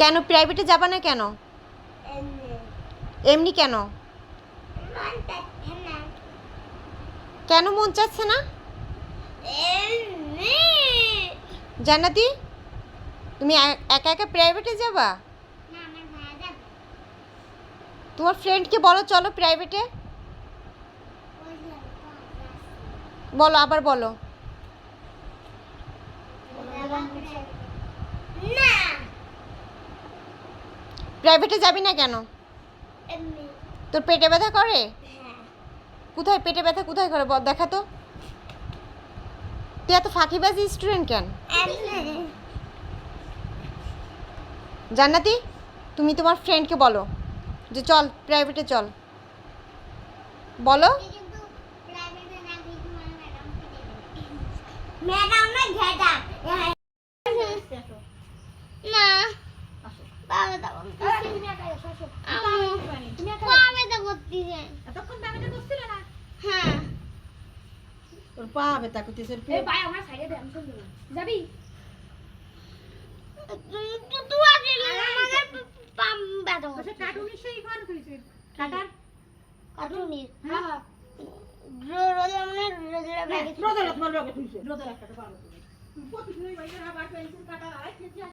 কেন? প্রাইভেটে যাবা না কেন? এমনি। কেন? কেন মন চাচ্ছে না? জান্নাতি তুমি একা একা প্রাইভেটে যাবা? তোমার ফ্রেন্ডকে বলো চলো প্রাইভেটে বলো আবার বলো না প্রাইভেটে যাবি না কেন? তোর পেটে ব্যথা করে? হ্যাঁ। কোথায় পেটে ব্যথা কোথায় করে? বল দেখা তো। তুই এত ফাঁকিবাজি স্টুডেন্ট কেন? জান্নাতি তুমি তোমার ফ্রেন্ডকে বলো যে চল প্রাইভেটে চল। বলো। ম্যাডাম না তোর পা ব্যথা করতেছে এই ভাই আমার সাইডে দে আমি শুনব যাবি তুই আগে আমাদের পাম ব্যথা সে করতেছে কার্টুনের সেই ঘর কইছে কাটার কাটুনির হ্যাঁ। হ্যাঁ রোদ মানে রোদের ব্যাগে রোদলত মারবে কইছে রোদল একটা পারো তুমি প্রতিদিনই ভাই আবার পেন্সিল কাটার আইছে